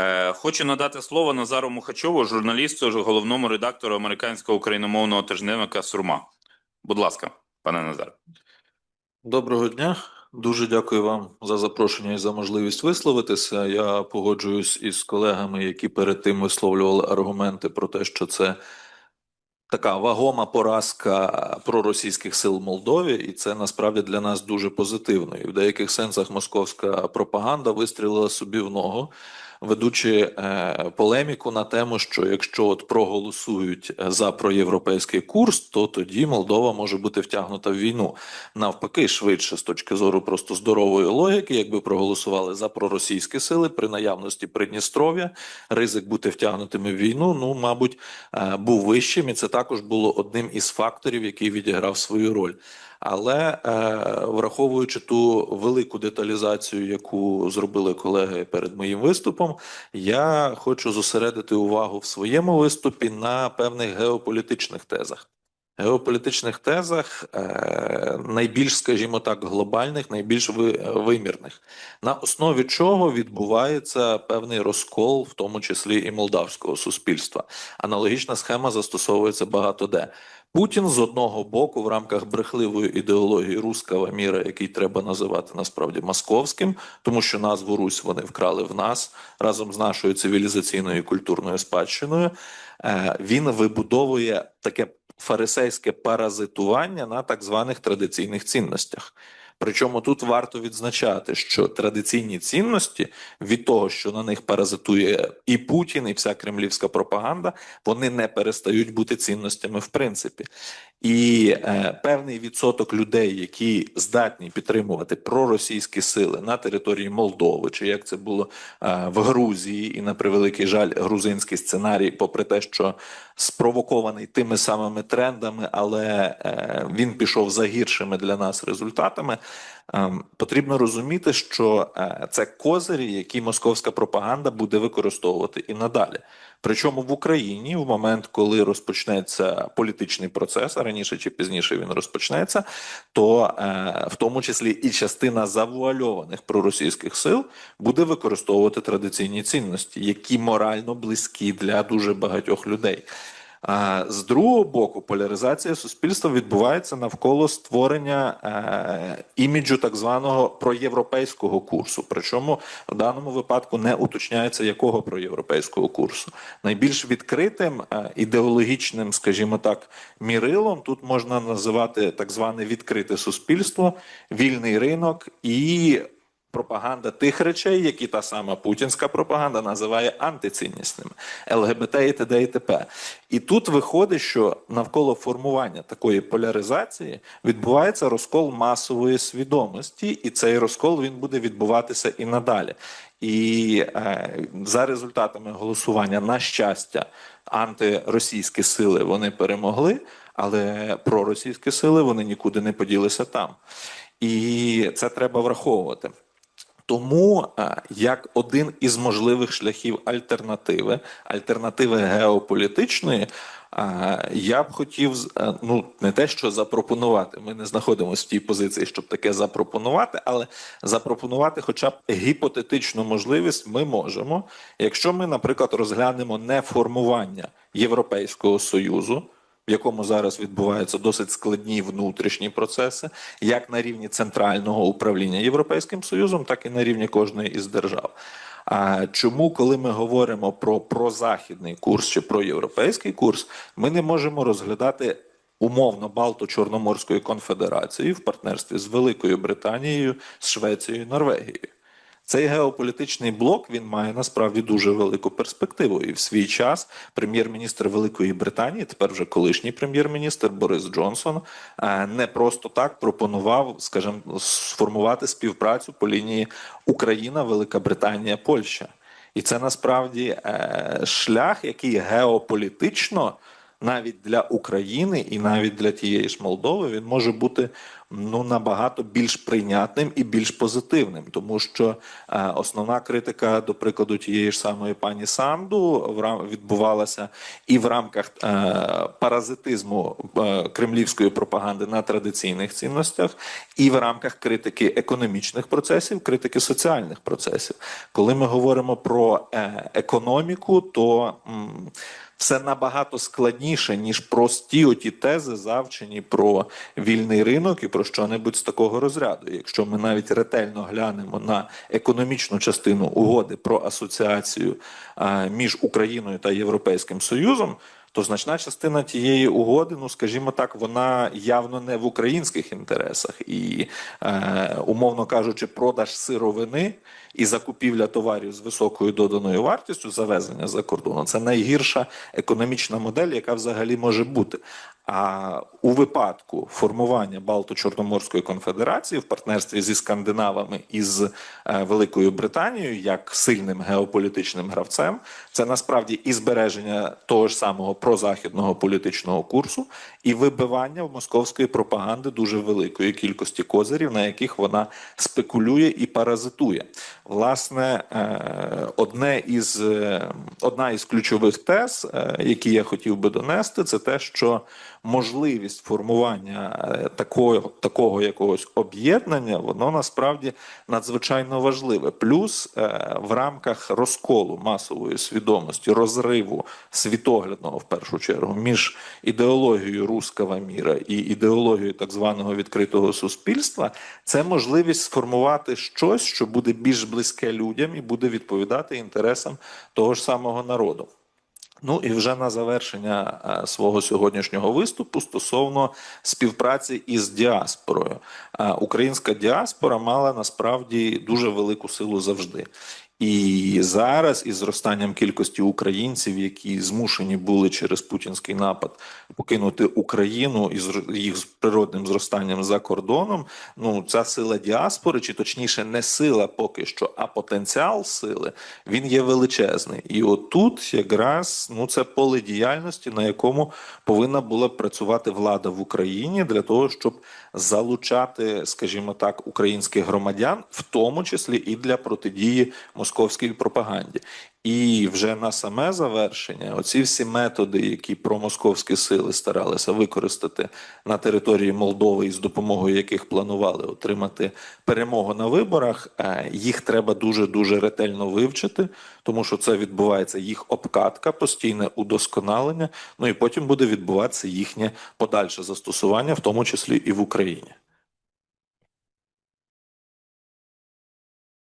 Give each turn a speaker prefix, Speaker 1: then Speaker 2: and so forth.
Speaker 1: Е, Хочу надати слово Назару Мухачову, журналісту, головному редактору американського україномовного тижневика Сурма. Будь ласка, пане Назар.
Speaker 2: Доброго дня. Дуже дякую вам за запрошення і за можливість висловитися. Я погоджуюсь із колегами, які перед тим висловлювали аргументи про те, що це така вагома поразка проросійських сил в Молдові, і це насправді для нас дуже позитивно. І в деяких сенсах московська пропаганда вистрілила собі в ногу. Ведучи е, полеміку на тему, що якщо от проголосують е, за проєвропейський курс, то тоді Молдова може бути втягнута в війну. Навпаки, швидше з точки зору просто здорової логіки, якби проголосували за проросійські сили при наявності Придністров'я, ризик бути втягнутими в війну, ну мабуть, е, був вищим, і це також було одним із факторів, який відіграв свою роль. Але е, враховуючи ту велику деталізацію, яку зробили колеги перед моїм виступом, я хочу зосередити увагу в своєму виступі на певних геополітичних тезах. Геополітичних тезах е, найбільш, скажімо так, глобальних, найбільш вимірних, на основі чого відбувається певний розкол, в тому числі і молдавського суспільства. Аналогічна схема застосовується багато де. Путін з одного боку в рамках брехливої ідеології руского міра, який треба називати насправді московським, тому що назву Русь вони вкрали в нас разом з нашою цивілізаційною і культурною спадщиною. Е, Він вибудовує таке фарисейське паразитування на так званих традиційних цінностях. Причому тут варто відзначати, що традиційні цінності від того, що на них паразитує і Путін, і вся кремлівська пропаганда, вони не перестають бути цінностями в принципі. І е, певний відсоток людей, які здатні підтримувати проросійські сили на території Молдови, чи як це було е, в Грузії, і на превеликий жаль, грузинський сценарій, попри те, що спровокований тими самими трендами, але е, він пішов за гіршими для нас результатами. Ем, Потрібно розуміти, що е, це козирі, які московська пропаганда буде використовувати і надалі. Причому в Україні, в момент, коли розпочнеться політичний процес, а раніше чи пізніше він розпочнеться, то е, в тому числі і частина завуальованих проросійських сил буде використовувати традиційні цінності, які морально близькі для дуже багатьох людей. З другого боку, поляризація суспільства відбувається навколо створення е, іміджу так званого проєвропейського курсу. Причому в даному випадку не уточняється якого проєвропейського курсу. Найбільш відкритим е, ідеологічним, скажімо так, мірилом тут можна називати так зване відкрите суспільство, вільний ринок і пропаганда тих речей, які та сама путінська пропаганда називає антиціннісними ЛГБТ і т.д. і т.п. І тут виходить, що навколо формування такої поляризації відбувається розкол масової свідомості, і цей розкол він буде відбуватися і надалі. І е, за результатами голосування, на щастя, антиросійські сили вони перемогли, але проросійські сили вони нікуди не поділися там. І це треба враховувати. Тому е, як один із можливих шляхів альтернативи, альтернативи геополітичної, е, я б хотів е, ну не те, що запропонувати. Ми не знаходимося в тій позиції, щоб таке запропонувати, але запропонувати, хоча б гіпотетичну можливість, ми можемо, якщо ми, наприклад, розглянемо не формування Європейського союзу в якому зараз відбуваються досить складні внутрішні процеси, як на рівні центрального управління Європейським Союзом, так і на рівні кожної із держав. А чому, коли ми говоримо про прозахідний курс чи про європейський курс, ми не можемо розглядати умовно Балто-Чорноморської конфедерації в партнерстві з Великою Британією, Швецією, Норвегією? Цей геополітичний блок він має насправді дуже велику перспективу. І в свій час прем'єр-міністр Великої Британії, тепер вже колишній прем'єр-міністр Борис Джонсон, е, не просто так пропонував, скажімо, сформувати співпрацю по лінії Україна, Велика Британія, Польща. І це насправді е, шлях, який геополітично навіть для України і навіть для тієї ж Молдови він може бути ну набагато більш прийнятним і більш позитивним, тому що е, основна критика, до прикладу, тієї ж самої пані Санду в рам відбувалася і в рамках е, паразитизму е, кремлівської пропаганди на традиційних цінностях, і в рамках критики економічних процесів, критики соціальних процесів. Коли ми говоримо про е, економіку, то м, все набагато складніше, ніж прості оті тези, завчені про вільний ринок і про що-небудь з такого розряду. Якщо ми навіть ретельно глянемо на економічну частину угоди про асоціацію між Україною та Європейським Союзом, то значна частина тієї угоди, ну скажімо так, вона явно не в українських інтересах, і е, умовно кажучи, продаж сировини і закупівля товарів з високою доданою вартістю, завезення за кордону це найгірша економічна модель, яка взагалі може бути. А у випадку формування Балто-Чорноморської конфедерації в партнерстві зі скандинавами і з е, Великою Британією як сильним геополітичним гравцем, це насправді і збереження того ж самого прозахідного політичного курсу, і вибивання в московської пропаганди дуже великої кількості козирів, на яких вона спекулює і паразитує. Власне, е, одне із е, одна із ключових тез, які я хотів би донести, це те, що можливість формування е, такого, такого якогось об'єднання, воно насправді надзвичайно важливе. Плюс е, в рамках розколу масової свідомості, розриву світоглядного в першу чергу між ідеологією руского міра і ідеологією так званого відкритого суспільства, це можливість сформувати щось, що буде більш близьке людям і буде відповідати інтересам того ж самого народу. Ну і вже на завершення е, свого сьогоднішнього виступу стосовно співпраці із діаспорою. Е, Українська діаспора мала насправді дуже велику силу завжди. І зараз, із зростанням кількості українців, які змушені були через путінський напад покинути Україну і з їх природним зростанням за кордоном, ну ця сила діаспори, чи точніше, не сила поки що, а потенціал сили, він є величезний. І отут якраз ну це поле діяльності, на якому повинна була працювати влада в Україні для того, щоб залучати, скажімо так, українських громадян, в тому числі і для протидії московській пропаганді. І вже на саме завершення, оці всі методи, які промосковські сили старалися використати на території Молдови, і з допомогою яких планували отримати перемогу на виборах, е, їх треба дуже дуже ретельно вивчити, тому що це відбувається їх обкатка, постійне удосконалення. Ну і потім буде відбуватися їхнє подальше застосування, в тому числі і в Україні.